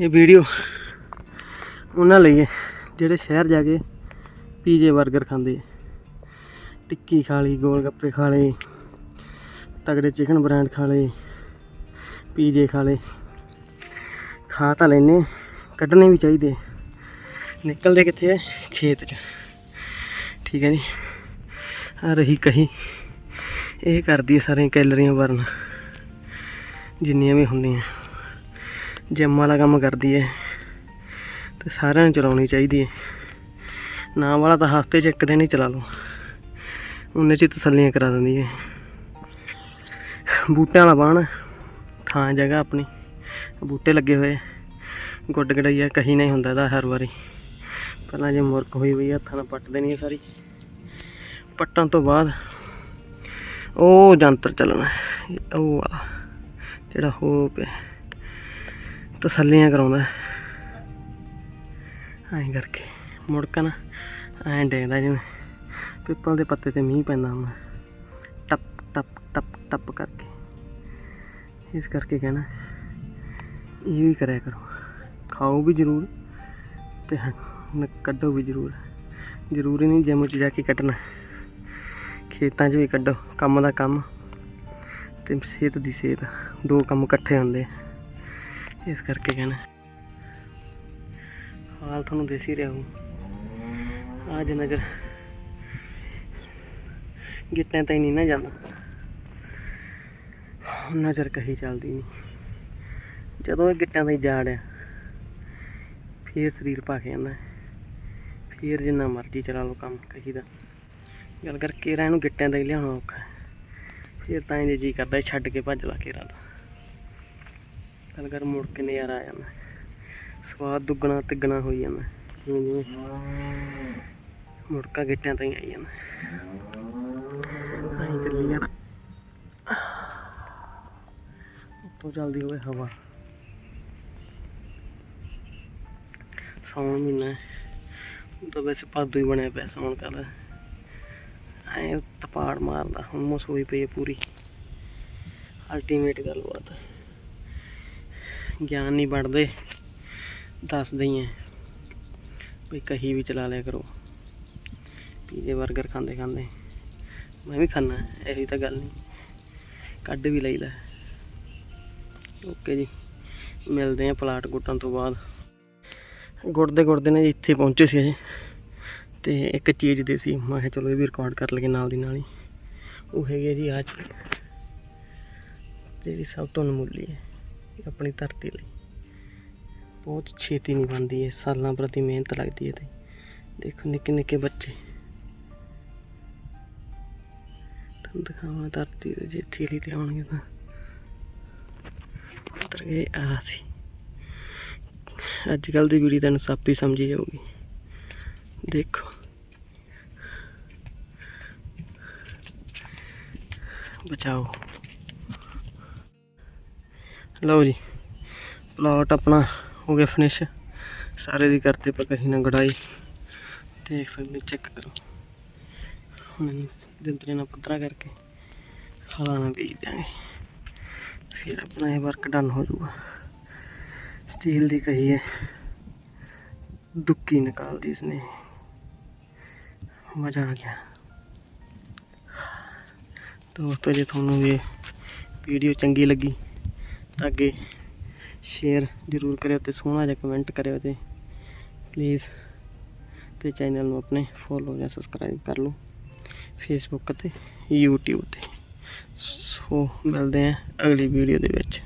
ਇਹ ਵੀਡੀਓ ਉਹਨਾਂ ਲਈ ਹੈ, ਜਿਹੜੇ ਸ਼ਹਿਰ ਜਾ ਕੇ ਪੀਜੇ 버ਗਰ ਖਾਂਦੇ ਟਿੱਕੀ ਖਾ ਲਈ ਗੋਲ ਗੱਪੇ ਖਾ ਲਏ, ਤਗੜੇ ਚਿਕਨ ਬ੍ਰਾਂਡ ਖਾ ਲਏ ਪੀਜੇ ਖਾ ਲਏ। ਖਾ ਤਾਂ ਲੈਨੇ ਕੱਢਣੇ ਵੀ ਚਾਹੀਦੇ ਨਿਕਲਦੇ ਕਿੱਥੇ ਹੈ ਖੇਤ 'ਚ। ਠੀਕ ਹੈ ਜੀ। ਆ ਰਹੀ ਕਹੀ। ਇਹ ਕਰਦੀ ਹੈ ਸਾਰੀਆਂ ਕੈਲਰੀਆਂ ਬਰਨ ਜਿੰਨੀਆਂ ਵੀ ਹੁੰਦੀਆਂ। ਜਿੰਮ ਵਾਲਾ ਕੰਮ ਕਰਦੀ ਹੈ ਤੇ ਸਾਰਿਆਂ ਨੂੰ ਚਲਾਉਣੀ ਚਾਹੀਦੀ ਹੈ। ਨਾ ਵਾਲਾ ਤਾਂ ਹਫ਼ਤੇ 'ਚ ਇੱਕ ਦਿਨ ਹੀ ਚਲਾ ਲਓ। ਉਹਨੇ 'ਚ ਹੀ ਤਸੱਲੀਆਂ ਕਰਾ ਦਿੰਦੀ ਹੈ। ਬੂਟਿਆਂ ਵਾਲਾ ਬਾਣ, ਥਾਂ ਜਗ੍ਹਾ ਆਪਣੀ। ਬੂਟੇ ਲੱਗੇ ਹੋਏ ਗੁੱਡ ਗੜਈਆ ਕਹੀ ਨਹੀਂ ਹੁੰਦਾ ਇਹਦਾ ਹਰ ਵਾਰੀ। ਪਹਿਲਾਂ ਜੇ ਮੁਰਕ ਹੋਈ ਹੋਈ ਹੱਥਾਂ ਨਾਲ ਪੱਟ ਦੇਣੀ ਹੈ ਸਾਰੀ। ਪੱਟਣ ਤੋਂ ਬਾਅਦ ਉਹ ਜੰਤਰ ਚੱਲਣਾ, ਉਹ ਵਾਲਾ ਜਿਹੜਾ ਹੋ ਪਿਆ। ਤਸੱਲੀਆਂ ਕਰਾਉਂਦਾ। ਐਂ ਕਰਕੇ ਮੁੜਕਾ ਨਾ ਐਂ ਡੇਗਦਾ ਜਿਵੇਂ ਪਿੱਪਲ ਦੇ ਪੱਤੇ ਤੇ ਮੀਂਹ ਪੈਂਦਾ ਹੁੰਦਾ। ਟੱਪ ਟੱਪ ਟੱਪ ਟੱਪ ਕਰਕੇ। ਇਸ ਕਰਕੇ ਕਹਿਣਾ, ਇਹ ਵੀ ਕਰਿਆ ਕਰੋ। ਖਾਓ ਵੀ ਜ਼ਰੂਰ ਤੇ ਕੱਢੋ ਵੀ ਜ਼ਰੂਰ। ਜ਼ਰੂਰੀ ਨਹੀਂ ਜਿਮ 'ਚ ਜਾ ਕੇ ਕੱਢਣਾ। ਖੇਤਾਂ 'ਚ ਵੀ ਕੱਢੋ। ਕੰਮ ਦਾ ਕੰਮ ਤੇ ਸਿਹਤ ਦੀ ਸਿਹਤ। ਦੋ ਕੰਮ ਇਕੱਠੇ ਹੁੰਦੇ ਆ। ਇਸ ਕਰਕੇ ਕਹਿਣਾ ਹਾਲ ਤੁਹਾਨੂੰ ਦੇਸੀ ਰਿਹਾ ਹੂੰ। ਅੱਜ ਨਜ਼ਰ ਗਿੱਟਿਆਂ ਤਾਂ ਹੀ ਨਹੀਂ ਨਾ ਜਾਂਦਾ ਨਜ਼ਰ ਕਹੀ ਚੱਲਦੀ ਨਹੀਂ। ਜਦੋਂ ਇਹ ਗਿੱਟਿਆਂ ਦਾ ਹੀ ਜਾੜ ਆ ਫੇਰ ਸਰੀਰ ਪਾ ਕੇ ਜਾਂਦਾ ਫੇਰ ਜਿੰਨਾ ਮਰਜ਼ੀ ਚਲਾ ਲਓ ਕੰਮ ਕਹੀ ਦਾ ਗੱਲ ਕਰ ਕੇਰਾ ਇਹਨੂੰ ਗਿੱਟਿਆਂ ਦਾ ਹੀ ਲਿਆਉਣਾ ਔਖਾ ਹੈ। ਫੇਰ ਤਾਂ ਜੇ ਜੀ ਕਰਦਾ ਛੱਡ ਕੇ ਭੱਜ ਲਾ ਕੇਰਾ ਦਾ। ਗੱਲ ਕਰ ਮੁੜ ਕੇ ਨਜ਼ਾਰਾ ਆ ਜਾਂਦਾ। ਸਵਾਦ ਦੁੱਗਣਾ ਤਿੱਗਣਾ ਹੋਈ ਜਾਂਦਾ। ਜਿਵੇਂ ਜਿਵੇਂ ਮੁੜਕਾ ਗਿੱਟਿਆਂ ਤਾਂ ਹੀ ਆਈ ਜਾਂਦਾ। ਆਈ ਚੱਲੀ ਜਾਣਾ। ਉੱਤੋਂ ਚੱਲਦੀ ਹੋਵੇ ਹਵਾ। ਸੌਣ ਮਹੀਨਾ ਹੁਣ ਤਾਂ ਵੈਸੇ ਭਾਦੂ ਹੀ ਬਣਿਆ ਪਿਆ ਸੌਣ ਕਰ ਐ ਤਪਾੜ ਮਾਰਦਾ। ਹੁਮਸ ਹੋਈ ਪਈ ਪੂਰੀ। ਅਲਟੀਮੇਟ ਗੱਲਬਾਤ। ਗਿਆਨ ਨਹੀਂ ਬਣਦੇ। ਦੱਸਦੇ ਹੀ ਐ ਵੀ ਕਹੀ ਵੀ ਚਲਾ ਲਿਆ ਕਰੋ। ਪੀਜ਼ੇ 버ਗਰ ਖਾਂਦੇ ਖਾਂਦੇ ਮੈਂ ਵੀ ਖਾਣਾ ਇਹੀ ਤਾਂ ਗੱਲ ਨਹੀਂ। ਕੱਢ ਵੀ ਲਈ ਲੈ। ਓਕੇ ਜੀ, ਮਿਲਦੇ ਆ ਪਲਾਟ ਗੁੱਟਣ ਤੋਂ ਬਾਅਦ। ਗੁੜਦੇ ਗੁੜਦੇ ਨੇ ਜੀ ਇੱਥੇ ਪਹੁੰਚੇ ਸੀ ਅਜੇ। ਤੇ ਇੱਕ ਚੀਜ਼ ਦੇ ਸੀ, ਮੈਂ ਕਿਹਾ ਚਲੋ ਇਹ ਵੀ ਰਿਕਾਰਡ ਕਰ ਲਈਏ ਨਾਲ ਦੀ ਨਾਲ ਹੀ। ਉਹ ਹੈਗੇ ਜੀ ਆ ਜਿਹੜੀ ਸਭ ਤੋਂ ਅਨਮੁੱਲੀ ਹੈ। ਆਪਣੀ ਧਰਤੀ ਲਈ। ਬਹੁਤ ਛੇਤੀ ਨਹੀਂ ਬਣਦੀ ਹੈ ਸਾਲਾਂ ਪ੍ਰਤੀ ਮਿਹਨਤ ਲੱਗਦੀ ਹੈ ਤੇ ਦੇਖੋ ਨਿੱਕੇ ਨਿੱਕੇ ਬੱਚੇ। ਤੁਹਾਨੂੰ ਦਿਖਾਵਾਂ ਧਰਤੀ ਦੇ ਜੇ ਥੇਲੀ ਤੇ ਆਉਣਗੇ ਤਾਂ। ਉਤਰ ਗਏ ਆ ਸੀ। ਅੱਜ ਕੱਲ ਦੀ ਵੀਡੀਓ ਤੁਹਾਨੂੰ ਸੱਪ ਹੀ ਸਮਝੀ ਜਾਊਗੀ। ਦੇਖੋ। ਬਚਾਓ। ਲਓ ਜੀ ਪਲਾਟ ਆਪਣਾ ਹੋ ਗਿਆ ਫਿਨਿਸ਼ ਸਾਰੇ ਦੀ ਕਰਤੇ ਪਰ ਕਹੀਂ ਨਾ ਗੜਾਈ। ਦੇਖ ਸਕਦੇ ਚੈੱਕ ਕਰੋ। ਹੁਣ ਇਹਨੂੰ ਦਿੰਤਰੇ ਨਾਲ ਪੱਧਰਾ ਕਰਕੇ ਹਲਾ ਨਾਲ ਦਿਆਂਗੇ। ਫਿਰ ਆਪਣਾ ਇਹ ਵਰਕ ਡਨ ਹੋ ਜਾਊਗਾ। ਸਟੀਲ ਦੀ ਕਹੀ ਹੈ, ਦੁੱਕੀ ਨਿਕਾਲਦੀ ਇਸਨੇ। ਮਜ਼ਾ ਆ ਗਿਆ। ਦੋਸਤੋ, ਜੇ ਤੁਹਾਨੂੰ ਇਹ ਵੀਡੀਓ ਚੰਗੀ ਲੱਗੀ ਅੱਗੇ ਸ਼ੇਅਰ ਜ਼ਰੂਰ ਕਰਿਓ ਤੇ ਸੋਹਣਾ ਜਿਹਾ ਕਮੈਂਟ ਕਰਿਓ ਤੇ ਪਲੀਜ਼ ਤੇ ਚੈਨਲ ਨੂੰ ਆਪਣੇ ਫੋਲੋ ਜਾਂ ਸਬਸਕ੍ਰਾਈਬ ਕਰ ਲਓ ਫੇਸਬੁੱਕ ਤੇ YouTube ਤੇ। ਸੋ ਮਿਲਦੇ ਹਾਂ ਅਗਲੀ ਵੀਡੀਓ ਦੇ ਵਿੱਚ।